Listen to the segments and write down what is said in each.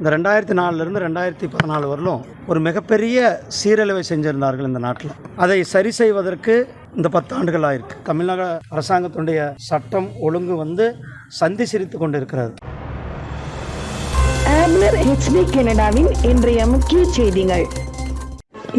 இந்த ரெண்டாயிரத்தி நாலுலேருந்து ரெண்டாயிரத்தி பதினாலு வரலும் ஒரு மிகப்பெரிய சீரழிவை செஞ்சிருந்தார்கள் இந்த நாட்டில். அதை சரி செய்வதற்கு இந்த பத்தாண்டுகள் ஆயிருக்கு. தமிழக அரசாங்கத்தினுடைய சட்டம் ஒழுங்கு வந்து சந்தி சிரித்து கொண்டு இருக்கிறது ஹெச்டி கனடாவின் இன்றைய முக்கிய செய்திகள்.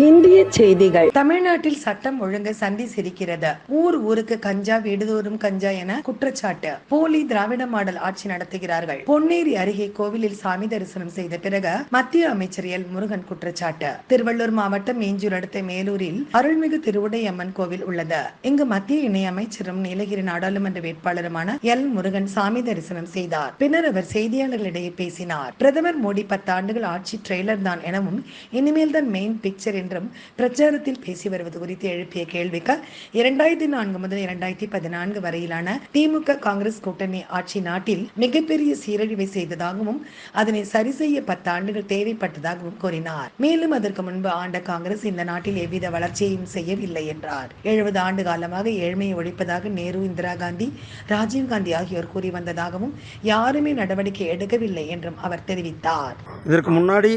இந்திய செய்திகள். தமிழ்நாட்டில் சட்டம் ஒழுங்கு சந்தி சிரிக்கிறது. ஊர் ஊருக்கு கஞ்சா வீடுதோறும் கஞ்சா என குற்றச்சாட்டு. போலி திராவிட மாடல் ஆட்சி நடத்துகிறார்கள். பொன்னேரி அருகே கோவிலில் சாமி தரிசனம் செய்த பிறகு மத்திய அமைச்சர் எல். முருகன் குற்றச்சாட்டு. திருவள்ளூர் மாவட்டம் மேஞ்சூர் அடுத்த மேலூரில் அருள்மிகு திருவுடையம்மன் கோவில் உள்ளது. இங்கு மத்திய இணையமைச்சரும் நீலகிரி நாடாளுமன்ற வேட்பாளருமான எல். முருகன் சாமி தரிசனம் செய்தார். பின்னர் அவர் செய்தியாளர்களிடையே பேசினார். பிரதமர் மோடி பத்தாண்டுகள் ஆட்சி ட்ரெய்லர் தான் எனவும் இனிமேல் தான் மெயின் பிக்சர் என்றும் பிரச்சாரத்தில் பேசி வருவது குறித்து எழுப்பிய கேள்விக்கு இரண்டாயிரத்தி நான்கு முதல் இரண்டாயிரத்தி பதினான்கு வரையிலான திமுக காங்கிரஸ் கூட்டணி ஆட்சி நாட்டில் மிகப்பெரிய சீரழிவை செய்ததாகவும் அதனை சரி செய்ய பத்தாண்டுகள் தேவைப்பட்டதாகவும் கூறினார். மேலும் அதற்கு முன்பு ஆண்ட காங்கிரஸ் இந்த நாட்டில் எவ்வித வளர்ச்சியையும் செய்யவில்லை என்றார். எழுபது ஆண்டு காலமாக ஏழ்மையை ஒழிப்பதாக நேரு இந்திரா காந்தி ராஜீவ் காந்தி ஆகியோர் கூறி வந்ததாகவும் யாருமே நடவடிக்கை எடுக்கவில்லை என்றும் அவர் தெரிவித்தார். இதற்கு முன்னாடி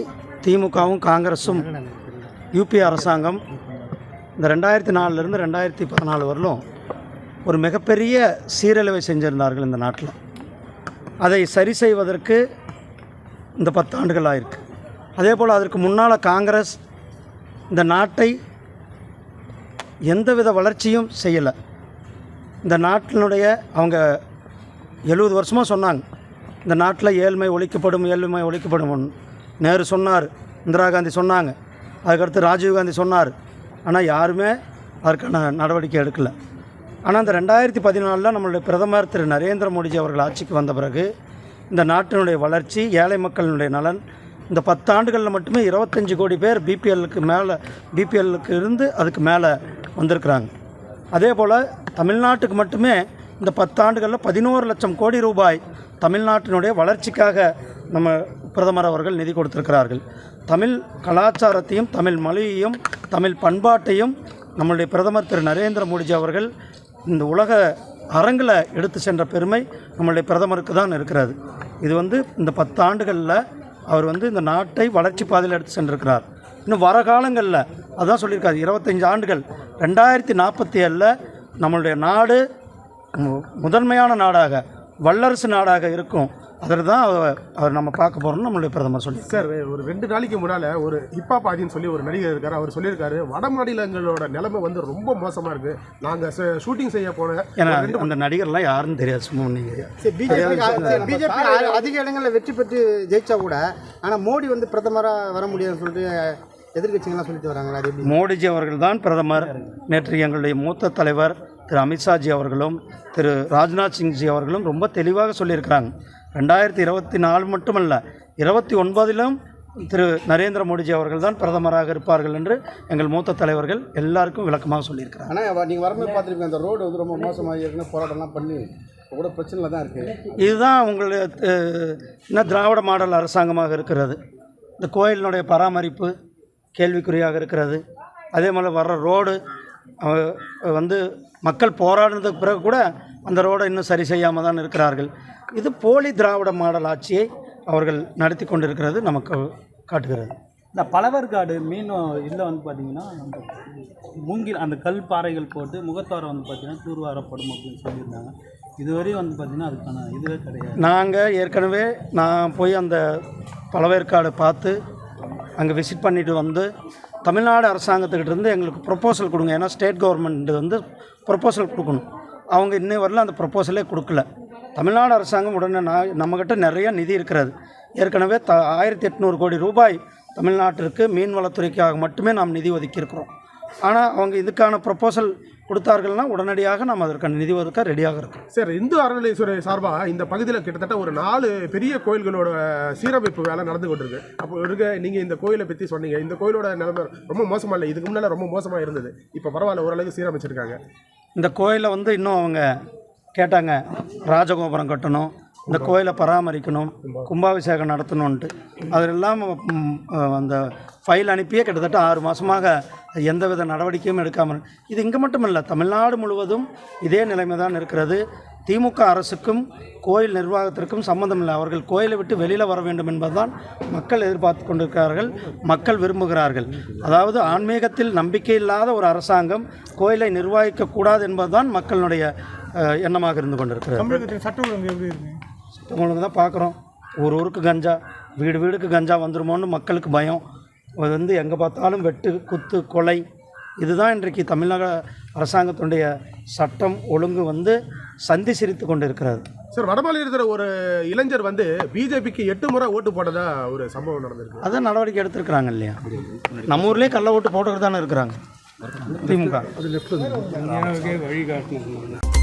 திமுகவும் காங்கிரஸும் யூபி அரசாங்கம் இந்த ரெண்டாயிரத்தி நாலுலேருந்து ரெண்டாயிரத்தி பதினாலு வரலும் ஒரு மிகப்பெரிய சீரழிவை செஞ்சிருந்தார்கள் இந்த நாட்டில். அதை சரி செய்வதற்கு இந்த பத்தாண்டுகள் ஆயிருக்கு. அதே போல் அதற்கு முன்னால் காங்கிரஸ் இந்த நாட்டை எந்தவித வளர்ச்சியும் செய்யலை. இந்த நாட்டினுடைய அவங்க எழுபது வருஷமாக சொன்னாங்க இந்த நாட்டில் ஏழ்மை ஒழிக்கப்படும் ஏழ்மை ஒழிக்கப்படும் நேரு சொன்னார் இந்திரா காந்தி சொன்னாங்க. அதுக்கடுத்து ராஜீவ் காந்தி சொன்னார். ஆனால் யாருமே அதற்கான நடவடிக்கை எடுக்கலை. ஆனால் இந்த ரெண்டாயிரத்தி பதினாலில் நம்மளுடைய பிரதமர் திரு. நரேந்திர மோடிஜி அவர்கள் ஆட்சிக்கு வந்த பிறகு இந்த நாட்டினுடைய வளர்ச்சி ஏழை மக்களினுடைய நலன் இந்த பத்தாண்டுகளில் மட்டுமே இருபத்தஞ்சி கோடி பேர் பிபிஎல்லுக்கு மேலே பிபிஎல்லுக்கு இருந்து அதுக்கு மேலே வந்திருக்கிறாங்க. அதே போல் தமிழ்நாட்டுக்கு மட்டுமே இந்த பத்தாண்டுகளில் பதினோரு லட்சம் கோடி ரூபாய் தமிழ்நாட்டினுடைய வளர்ச்சிக்காக நம்ம பிரதமர் அவர்கள் நிதி கொடுத்திருக்கிறார்கள். தமிழ் கலாச்சாரத்தையும் தமிழ் மொழியையும் தமிழ் பண்பாட்டையும் நம்மளுடைய பிரதமர் திரு. நரேந்திர மோடிஜி அவர்கள் இந்த உலக அரங்கில் எடுத்து சென்ற பெருமை நம்மளுடைய பிரதமருக்கு தான் இருக்கிறது. இது வந்து இந்த பத்தாண்டுகளில் அவர் வந்து இந்த நாட்டை வளர்ச்சி பாதையில் எடுத்து சென்றிருக்கிறார். இன்னும் வர காலங்களில் அதான் சொல்லியிருக்காரு. இருபத்தஞ்சி ஆண்டுகள். ரெண்டாயிரத்தி நாற்பத்தி ஏழில் நம்மளுடைய நாடு மு- முதன்மையான நாடாக வல்லரசு நாடாக இருக்கும். அதில் தான் அவர் அவர் நம்ம பார்க்க போகிறோம்னு நம்மளுடைய பிரதமர் சொல்லி சார் ஒரு ரெண்டு நாளைக்கு முன்னால ஒரு ஹிப்பாப் ஆதின்னு சொல்லி ஒரு நடிகர் இருக்காரு அவர் சொல்லியிருக்காரு வட மாநிலங்களோட நிலைமை வந்து ரொம்ப மோசமா இருக்கு. நாங்க ஷூட்டிங் செய்ய போன ஏன்னா அந்த நடிகர்லாம் யாருன்னு தெரியாது சும்மா நீங்கள் பிஜேபி அதிக இடங்களில் வெற்றி பெற்று ஜெயிச்சா கூட ஆனால் மோடி வந்து பிரதமராக வர முடியாதுன்னு சொல்லிட்டு எதிர்கட்சிகள்லாம் சொல்லிட்டு வராங்க அது எப்படி? மோடிஜி அவர்கள் தான் பிரதமர். நேற்று எங்களுடைய மூத்த தலைவர் திரு அமித்ஷாஜி அவர்களும் திரு ராஜ்நாத் சிங்ஜி அவர்களும் ரொம்ப தெளிவாக சொல்லியிருக்கிறாங்க. ரெண்டாயிரத்தி இருபத்தி நாலு மட்டுமல்ல இருபத்தி ஒன்பதிலும் திரு நரேந்திர மோடிஜி அவர்கள் தான் பிரதமராக இருப்பார்கள் என்று எங்கள் மூத்த தலைவர்கள் எல்லாருக்கும் விளக்கமாக சொல்லியிருக்கிறாங்க ஆனால் நீங்கள் வரும்போது பார்த்துருப்பீங்க அந்த ரோடு வந்து ரொம்ப மோசமாக இருக்குன்னு போராட்டம்லாம் பண்ணி கூட பிரச்சனையில் தான் இருக்குது இதுதான் உங்களுடைய என்ன திராவிட மாடல் அரசாங்கமாக இருக்கிறது. இந்த கோயிலினுடைய பராமரிப்பு கேள்விக்குறியாக இருக்கிறது. அதே மாதிரி வர்ற ரோடு வந்து மக்கள் போராடினதுக்கு பிறகு கூட அந்த ரோடை இன்னும் சரி செய்யாமல் தான் இருக்கிறார்கள். இது போலி திராவிட மாடல் ஆட்சியை அவர்கள் நடத்தி கொண்டிருக்கிறது நமக்கு காட்டுகிறது. இந்த பழவர்காடு மீன் இதில் வந்து பார்த்தீங்கன்னா அந்த மூங்கில் அந்த கல் பாறைகள் போட்டு முகத்வாரம் வந்து பார்த்தீங்கன்னா தூர்வாரப்படும் அப்படின்னு சொல்லியிருந்தாங்க. இதுவரையும் வந்து பார்த்தீங்கன்னா அதுக்கான இதுவே கிடையாது. நாங்கள் ஏற்கனவே நான் போய் அந்த பழவேற்காடு பார்த்து அங்கே விசிட் பண்ணிட்டு வந்து தமிழ்நாடு அரசாங்கத்துக்கிட்ட இருந்து எங்களுக்கு ப்ரொப்போசல் கொடுங்க. ஏன்னா ஸ்டேட் கவர்மெண்ட் வந்து ப்ரொப்போசல் கொடுக்கணும். அவங்க இன்னை வரல அந்த ப்ரொப்போசலே கொடுக்கல. தமிழ்நாடு அரசாங்கம் உடனே நான் நம்மக்கிட்ட நிறைய நிதி இருக்கிறது. ஏற்கனவே த ஆயிரத்தி எட்நூறு கோடி ரூபாய் தமிழ்நாட்டிற்கு மீன்வளத்துறைக்காக மட்டுமே நாம் நிதி ஒதுக்கியிருக்கிறோம். ஆனால் அவங்க இதுக்கான ப்ரொப்போசல் கொடுத்தார்கள்னா உடனடியாக நாம் அதற்கான நிதி ஒதுக்க ரெடியாக இருக்கோம். சார் இந்து அறநிலையத்துறை சார்பா இந்த பகுதியில் கிட்டத்தட்ட ஒரு நாலு பெரிய கோயில்களோட சீரமைப்பு வேலை நடந்து கொண்டிருக்கு. அப்போ இருக்க நீங்க இந்த கோயிலை பத்தி சொன்னீங்க. இந்த கோயிலோட நிலைமை ரொம்ப மோசமா இல்லை. இதுக்கு முன்னால ரொம்ப மோசமா இருந்தது. இப்போ பரவாயில்ல ஓரளவுக்கு சீரமைச்சிருக்காங்க. இந்த கோயிலை வந்து இன்னும் அவங்க கேட்டாங்க ராஜகோபுரம் கட்டணும். இந்த கோயிலை பராமரிக்கணும் கும்பாபிஷேகம் நடத்தணுன்ட்டு அதெல்லாம் அந்த ஃபைல் அனுப்பியே கிட்டத்தட்ட ஆறு மாதமாக எந்தவித நடவடிக்கையும் எடுக்காமல் இது இங்கே மட்டும் இல்லை தமிழ்நாடு முழுவதும் இதே நிலைமை தான் இருக்கிறது. திமுக அரசுக்கும் கோயில் நிர்வாகத்திற்கும் சம்மந்தம் இல்லை. அவர்கள் கோயிலை விட்டு வெளியில் வர வேண்டும் என்பதுதான் மக்கள் எதிர்பார்த்து கொண்டிருக்கிறார்கள் மக்கள் விரும்புகிறார்கள். அதாவது ஆன்மீகத்தில் நம்பிக்கை இல்லாத ஒரு அரசாங்கம் கோயிலை நிர்வகிக்கக்கூடாது என்பதுதான் மக்களுடைய எண்ணமாக இருந்து கொண்டிருக்கிறது. தமிழகத்தில் சட்டம் ஒழுங்கு எப்படி இருக்கு? உங்களுக்கு தான் பார்க்குறோம். ஒரு ஊருக்கு கஞ்சா வீடு வீடுக்கு கஞ்சா வந்துருமோன்னு மக்களுக்கு பயம். அது வந்து எங்கே பார்த்தாலும் வெட்டு குத்து கொலை. இதுதான் இன்றைக்கு தமிழக அரசாங்கத்தினுடைய சட்டம் ஒழுங்கு வந்து சந்தி சிரித்து கொண்டு இருக்கிறது சார் வடமாநிலத்தில் ஒரு இளைஞர் வந்து பிஜேபிக்கு எட்டு முறை ஓட்டு போட்டதா ஒரு சம்பவம் நடந்திருக்கு. அதான் நடவடிக்கை எடுத்திருக்கிறாங்க இல்லையா? நம்ம ஊர்லேயே கள்ள ஓட்டு போட்டுக்கிட்டு தானே இருக்கிறாங்க. திமுக. வழிகாட்டணும்